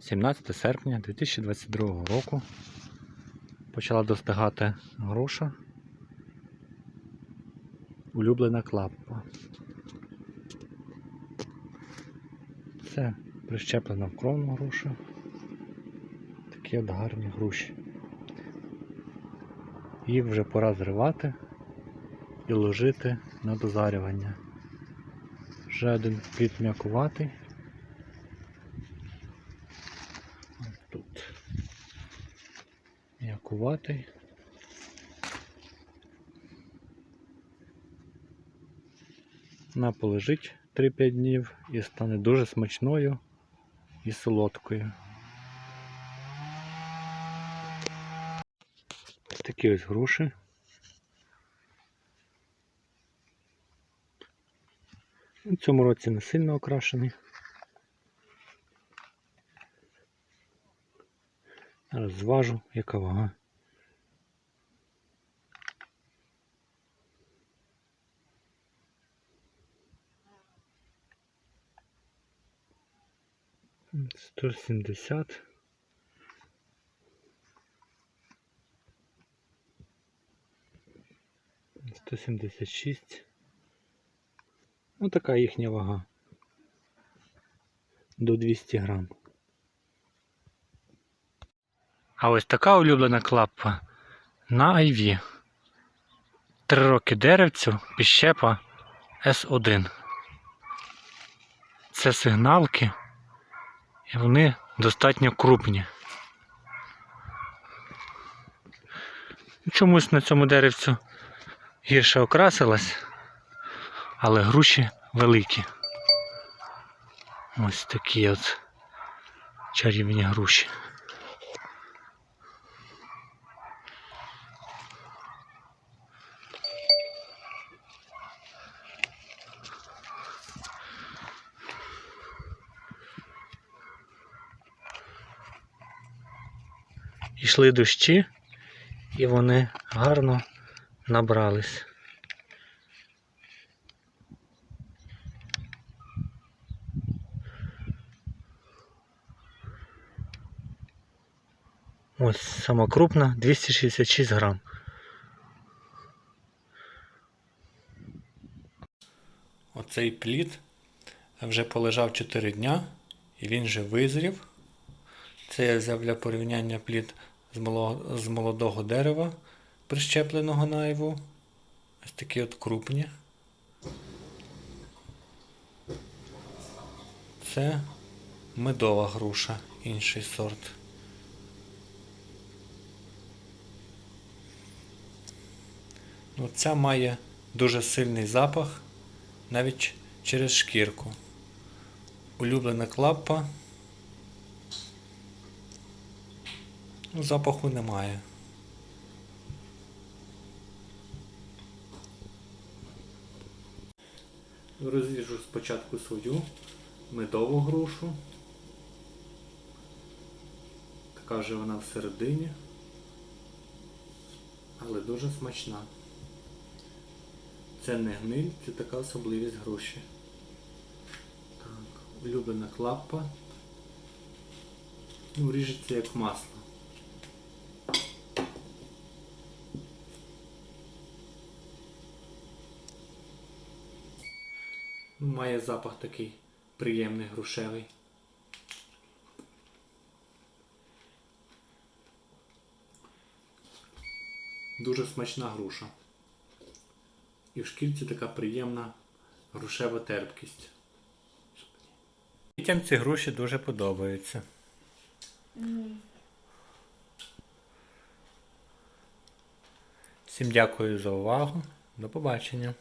17 серпня 2022 року почала достигати груша. Улюблена клапа. Це прищеплена в кровну груша. Такі от гарні груші. Їх вже пора зривати і ложити на дозарювання. Вже один плід м'якуватий. Ось Тут м'якуватий. Вона полежить 3-5 днів і стане дуже смачною і солодкою. Такі ось груші. У цьому році не сильно окрашений. Зараз зважу, яка вага. Сто сімдесят. Сто сімдесят шість. Ну така їхня вага. До 200 грам. А ось така улюблена клапа на Айві. Три роки деревцю, піщепа С1. Це сигналки, і вони достатньо крупні. Чомусь на цьому деревцю гірше окрасилась, але груші великі. Ось такі от чарівні груші. Йшли дощі, і вони гарно набрались. Ось сама крупна 266 грам. Оцей плід вже полежав 4 дня і він вже визрів. Це я взяв для порівняння плід з молодого, дерева, прищепленого найву. Ось такі от крупні. Це медова груша, інший сорт. Ну, ця має дуже сильний запах навіть через шкірку. Улюблена клапа. Ну, запаху немає. Розріжу спочатку свою медову грушу. Така вже вона всередині, але дуже смачна. Це не гниль, це така особливість груші. Так, улюблена клапа. Ну, ріжеться як масло. Ну, Має запах такий приємний грушевий. Дуже смачна груша. І в шкірці така приємна грушева терпкість. Дітям ці груші дуже подобаються. Всім дякую за увагу. До побачення.